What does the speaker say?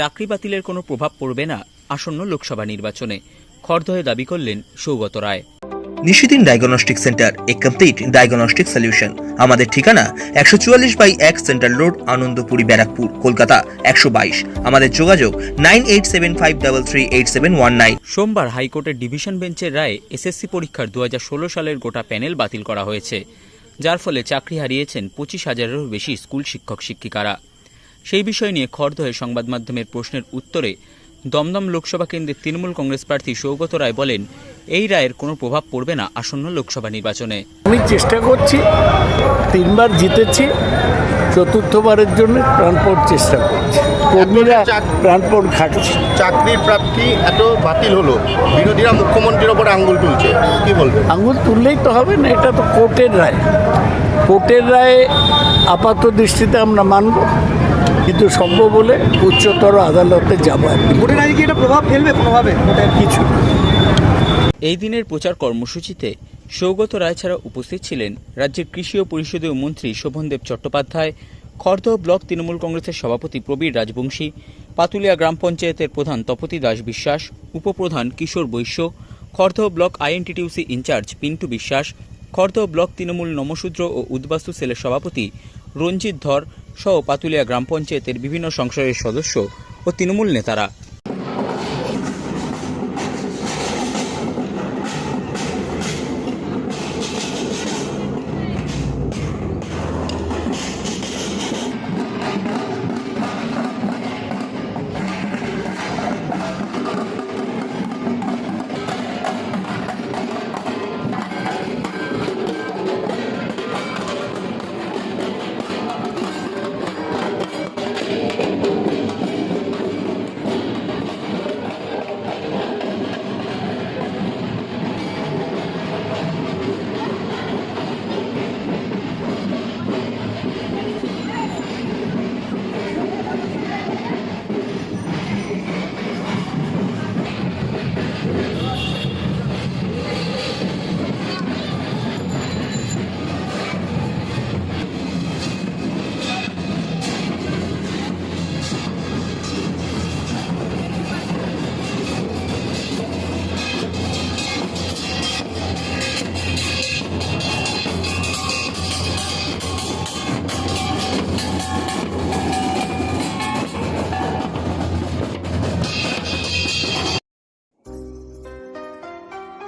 চাকরি বাতিলের কোনো প্রভাব পড়বে না আসন্ন লোকসভা নির্বাচনে। খড়দহে দাবি করলেন সৌগত রায়। নিশিদিন ডায়াগনস্টিক সেন্টার এ কমপ্লিট ডায়াগনস্টিক সলিউশন। আমাদের ঠিকানা একশো চুয়াল্লিশ বাই এক সেন্ট্রাল রোড আনন্দপুরি ব্যারাকপুর কলকাতা একশো বাইশ। আমাদের যোগাযোগ nine eight seven five double three eight seven one nine. সোমবার হাইকোর্টের ডিভিশন বেঞ্চের রায়ে এসএসসি পরীক্ষার দু হাজার ষোলো সালের গোটা প্যানেল বাতিল করা হয়েছে। যার ফলে চাকরি হারিয়েছেন পঁচিশ হাজারেরও বেশি স্কুল শিক্ষক শিক্ষিকারা সেই বিষয় নিয়ে খড়দহে সংবাদ মাধ্যমের প্রশ্নের উত্তরে দমদম লোকসভা কেন্দ্রের তৃণমূল কংগ্রেস প্রার্থী সৌগত রায় বলেন এই রায়ের কোনো প্রভাব পড়বে না আসন্ন লোকসভা নির্বাচনে। আমি চেষ্টা করছি তিনবার জিতেছি চতুর্থবারের জন্য প্রাণপণ চেষ্টা করছি। কর্মীরা প্রাণপণ খাটছে। চাকরির প্রাপ্তি এত বাতিল হলো বিরোধীরা মুখ্যমন্ত্রীর ওপর আঙ্গুল তুলছে কি বলবেন? আঙ্গুল তুললেই তো হবে না এটা তো কোর্টের রায়। কোর্টের রায়ে আপাত দৃষ্টিতে আমরা মানব। কিন্তু সম্ভব হলে উচ্চতর আদালতে যাব ভোটের আগে কি এটা প্রভাব ফেলবে কোনোভাবে? ভোটের কিছু এই দিনের প্রচার কর্মসূচিতে সৌগত রায় ছাড়া উপস্থিত ছিলেন রাজ্যের কৃষি ও পরিষদীয় মন্ত্রী শোভনদেব চট্টোপাধ্যায় খড়দহ ব্লক তৃণমূল কংগ্রেসের সভাপতি প্রবীর রাজবংশী পাতুলিয়া গ্রাম পঞ্চায়েতের প্রধান তপতি দাস বিশ্বাস উপপ্রধান Kishore Baishya Khardah block INTTUC in charge Pintu Biswas Khardah block Trinamool Namasudra ও উদ্বাস্তু সেলের সভাপতি রঞ্জিত ধর সহ পাতুলিয়া গ্রাম পঞ্চায়েতের বিভিন্ন সংসদের সদস্য ও তৃণমূল নেতারা।